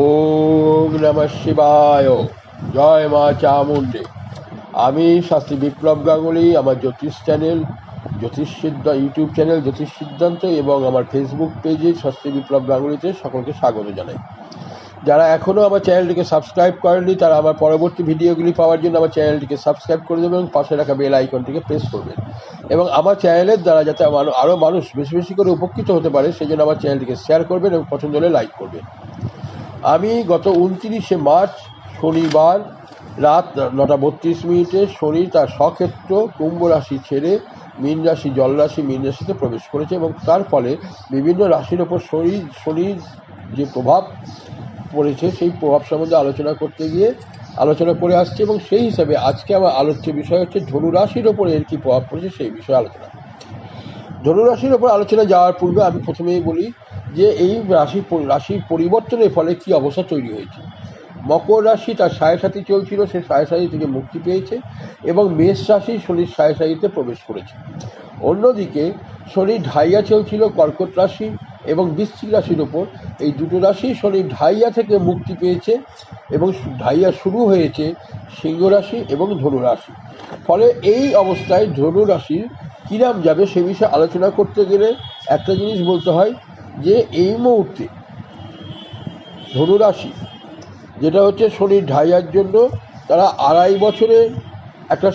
ওম নমঃ শিবায়। জয় মা চামুণ্ডে। আমি শাস্ত্রী বিপ্লব গাঙ্গুলি, আমার জ্যোতিষ চ্যানেল, জ্যোতিষ সিদ্ধ ইউটিউব চ্যানেল, জ্যোতিষ সিদ্ধান্ত এবং আমার ফেসবুক পেজে শাস্ত্রী বিপ্লব গাঙ্গুলিতে সকলকে স্বাগত জানাই। যারা এখনও আমার চ্যানেলটিকে সাবস্ক্রাইব করেননি, তারা আমার পরবর্তী ভিডিওগুলি পাওয়ার জন্য আমার চ্যানেলটিকে সাবস্ক্রাইব করে দেবেন এবং পাশে রাখা বেল আইকনটিকে প্রেস করবেন। এবং আমার চ্যানেলের দ্বারা যাতে আরও মানুষ বেশি বেশি করে উপকৃত হতে পারে সেই জন্য আমার চ্যানেলটিকে শেয়ার করবেন এবং পছন্দ হলে লাইক করবেন। আমি গত উনত্রিশে মার্চ শনিবার রাত নটা বত্রিশ মিনিটে শনি তার স্বক্ষেত্র কুম্ভ রাশি ছেড়ে মীন রাশি, জল রাশি, মীন রাশিতে প্রবেশ করেছে এবং তার ফলে বিভিন্ন রাশির ওপর শনি, শনির যে প্রভাব পড়েছে সেই প্রভাব সম্বন্ধে আলোচনা করতে গিয়ে আলোচনা করে আসছে এবং সেই হিসাবে আজকে আমার আলোচ্য বিষয় হচ্ছে ধনু রাশির ওপর এর কী প্রভাব পড়েছে সেই বিষয়ে আলোচনা। ধনু রাশির ওপর আলোচনা যাওয়ার পূর্বে আমি প্রথমেই বলি যে এই রাশি রাশির পরিবর্তনের ফলে কি অবস্থা তৈরি হয়েছে। মকর রাশি তার সাড়ে সাথী চলছিল, সে সাড়ে সাথী থেকে মুক্তি পেয়েছে এবং মেষ রাশি শনির সাড়ে প্রবেশ করেছে। অন্যদিকে শনি ঢাইয়া চলছিল, কর্কট রাশি এবং বৃশ্চিক রাশির ওপর। এই দুটো রাশি শনি ঢাইয়া থেকে মুক্তি পেয়েছে এবং ঢাইয়া শুরু হয়েছে সিংহ রাশি এবং ধনু রাশি। ফলে এই অবস্থায় ধনু রাশির কিরাম যাবে সে বিষয়ে আলোচনা করতে গেলে একটা জিনিস বলতে হয় যে এই মুহূর্তে ধনুরাশি, যেটা হচ্ছে শনির ঢাইয়ার জন্য তারা আড়াই বছরে একটা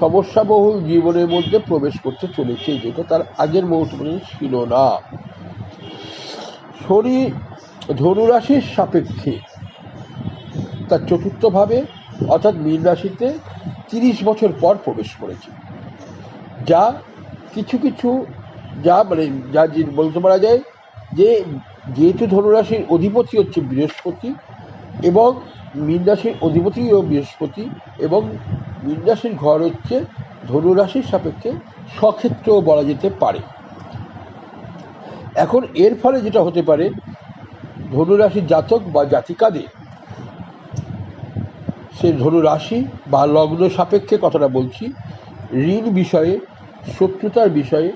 সমস্যাবহুল জীবনের মধ্যে প্রবেশ করতে চলেছে, যেটা তার আগের মুহূর্ত ছিল না। শনি ধনুরাশির সাপেক্ষে তার চতুর্থভাবে, অর্থাৎ মীন রাশিতে তিরিশ বছর পর প্রবেশ করেছে। যা কিছু কিছু, যা মানে যে বলতে পারা যায় যে যেহেতু ধনুরাশির অধিপতি হচ্ছে বৃহস্পতি এবং মীন রাশির অধিপতিও বৃহস্পতি এবং মীন রাশির ঘর হচ্ছে ধনুরাশির সাপেক্ষে স্বক্ষেত্রও বলা যেতে পারে। এখন এর ফলে যেটা হতে পারে, ধনুরাশির জাতক বা জাতিকাদের সে ধনুরাশি বা লগ্ন সাপেক্ষে কথাটা বলছি, ঋণ বিষয়ে, শত্রুতার বিষয়ে,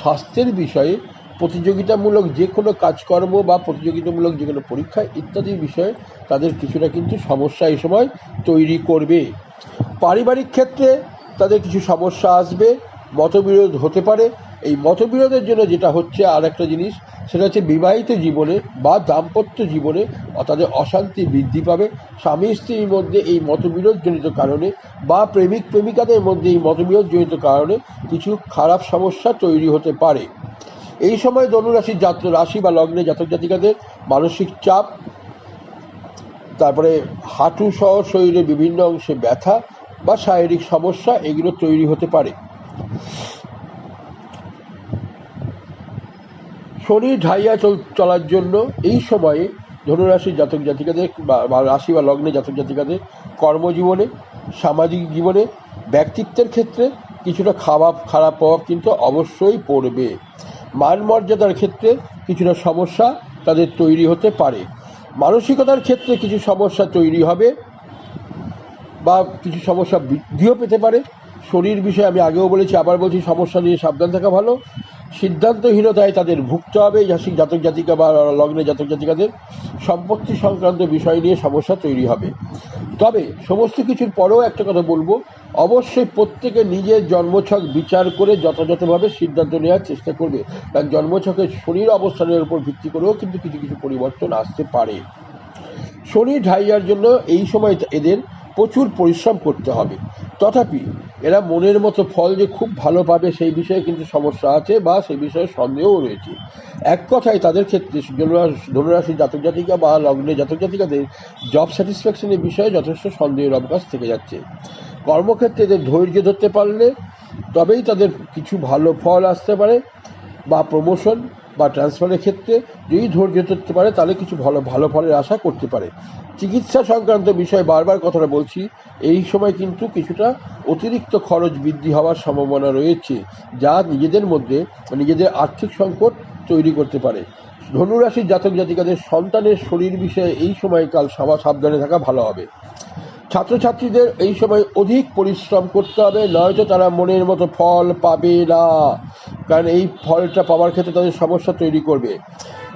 স্বাস্থ্যের বিষয়ে প্রতিযোগিতামূলক যে কোনো কাজকর্ম বা প্রতিযোগিতামূলক যে কোনো পরীক্ষা ইত্যাদি বিষয়ে তাদের কিছুটা কিন্তু সমস্যা এই সময় তৈরি করবে। পারিবারিক ক্ষেত্রে তাদের কিছু সমস্যা আসবে, মতবিরোধ হতে পারে। এই মতবিরোধের জন্য যেটা হচ্ছে আর একটা জিনিস, সেটা হচ্ছে বিবাহিত জীবনে বা দাম্পত্য জীবনে তাদের অশান্তি বৃদ্ধি পাবে। স্বামী স্ত্রীর মধ্যে এই মতবিরোধজনিত কারণে বা প্রেমিক প্রেমিকাদের মধ্যে এই মতবিরোধজনিত কারণে কিছু খারাপ সমস্যা তৈরি হতে পারে। এই সময় ধনুরাশির জাত রাশি বা লগ্নে জাতক জাতিকাদের মানসিক চাপ, তারপরে হাঁটু সহ শরীরের বিভিন্ন অংশে ব্যথা বা শারীরিক সমস্যা, এগুলো তৈরি হতে পারে। শনি ঢাইয়া চল চলার জন্য এই সময়ে ধনুরাশির জাতক জাতিকাদের বা রাশি বা লগ্নে জাতক জাতিকাদের কর্মজীবনে, সামাজিক জীবনে, ব্যক্তিত্বের ক্ষেত্রে কিছুটা খারাপ খারাপ প্রভাব কিন্তু অবশ্যই পড়বে। মান মর্যাদার ক্ষেত্রে কিছুটা সমস্যা তাদের তৈরি হতে পারে। মানসিকতার ক্ষেত্রে কিছু সমস্যা তৈরি হবে বা কিছু সমস্যা বৃদ্ধিও পেতে পারে। শরীর বিষয়ে আমি আগেও বলেছি, আবার বলছি সমস্যা নিয়ে সাবধান থাকা ভালো। সিদ্ধান্তহীনতায় তাদের ভুগতে হবে জাতক জাতিকা বা লগ্নে জাতক জাতিকাদের সম্পত্তি সংক্রান্ত বিষয় নিয়ে সমস্যা তৈরি হবে। তবে সমস্ত কিছুর পরেও একটা কথা বলব অবশ্যই প্রত্যেকে নিজের জন্মছক বিচার করে যথাযথভাবে সিদ্ধান্ত নেওয়ার চেষ্টা করবে। কারণ জন্মছকের শরীর অবস্থানের উপর ভিত্তি করেও কিন্তু কিছু কিছু পরিবর্তন আসতে পারে। শনি ঢাইয়ার জন্য এই সময় এদের প্রচুর পরিশ্রম করতে হবে। তথাপি এরা মনের মতো ফল যে খুব ভালো পাবে সেই বিষয়ে কিন্তু সমস্যা আছে বা সেই বিষয়ে সন্দেহও রয়েছে। এক কথায় তাদের ক্ষেত্রে ধনুরাশি জাতক জাতিকা বা লগ্নে জাতক জাতিকাদের জব স্যাটিসফ্যাকশনের বিষয়ে যথেষ্ট সন্দেহের অবকাশ থেকে যাচ্ছে। কর্মক্ষেত্রে এদের ধৈর্য ধরতে পারলে তবেই তাদের কিছু ভালো ফল আসতে পারে বা প্রমোশন বা ট্রান্সফারের ক্ষেত্রে যদি ধৈর্য ধরতে পারে তাহলে কিছু ভালো ভালো ফলের আশা করতে পারে। চিকিৎসা সংক্রান্ত বিষয়ে বারবার কথাটা বলছি, এই সময় কিন্তু কিছুটা অতিরিক্ত খরচ বৃদ্ধি হওয়ার সম্ভাবনা রয়েছে, যা নিজেদের মধ্যে নিজেদের আর্থিক সংকট তৈরি করতে পারে। ধনুরাশির জাতক জাতিকাদের সন্তানের শরীর বিষয়ে এই সময়কাল সাবধানে থাকা ভালো হবে। ছাত্রছাত্রীদের এই সময় অধিক পরিশ্রম করতে হবে নয়তো তারা মনের মতো ফল পাবে না। কারণ এই ফলটা পাওয়ার ক্ষেত্রে তাদের সমস্যা তৈরি করবে।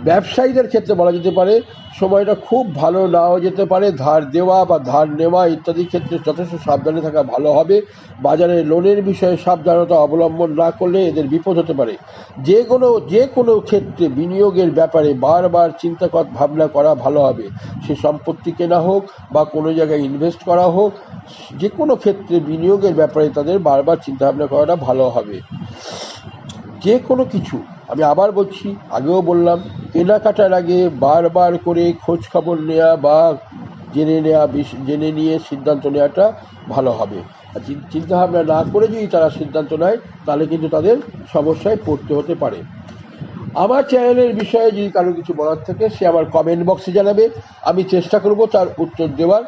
ব্যবসায়ীদের ক্ষেত্রে বলা যেতে পারে, সময়টা খুব ভালো নাও যেতে পারে, ধার দেওয়া বা ধার নেওয়া ইত্যাদি ক্ষেত্রে যথেষ্ট সাবধানে থাকা ভালো হবে। বাজারে লোনের বিষয়ে সাবধানতা অবলম্বন না করলে এদের বিপদ হতে পারে। যে কোনো যে কোনো ক্ষেত্রে বিনিয়োগের ব্যাপারে বারবার চিন্তা ভাবনা করা ভালো হবে। সে সম্পত্তি কেনা হোক বা কোনো জায়গায় ইনভেস্ট করা হোক, যে কোনো ক্ষেত্রে বিনিয়োগের ব্যাপারে তাদের বারবার চিন্তাভাবনা করাটা ভালো হবে। যে কোনো কিছু। আমি আবার বলছি, আগেও বললাম, কেনাকাটার আগে বারবার করে খোঁজ খবর নেওয়া বা জেনে নেওয়া জেনে নিয়ে সিদ্ধান্ত নেওয়াটা ভালো হবে। আর চিন- চিন্তাভাবনা না করে যদি তারা সিদ্ধান্ত নেয়, তাহলে কিন্তু তাদের সমস্যায় পড়তে হতে পারে। আমার চ্যানেলের বিষয়ে যদি কারও কিছু বলার থাকে, সে আমার কমেন্ট বক্সে জানাবে। আমি চেষ্টা করব তার উত্তর দেওয়ার।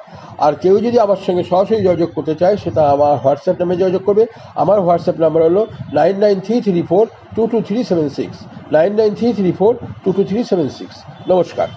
আর কেউ যদি আমার সঙ্গে সরাসরি যোগাযোগ করতে চায়, সেটা আমার হোয়াটসঅ্যাপ নামে যোগাযোগ করবে। আমার হোয়াটসঅ্যাপ নাম্বার হলো nine nine three three four two two three seven six nine nine three three four two two three seven six নমস্কার।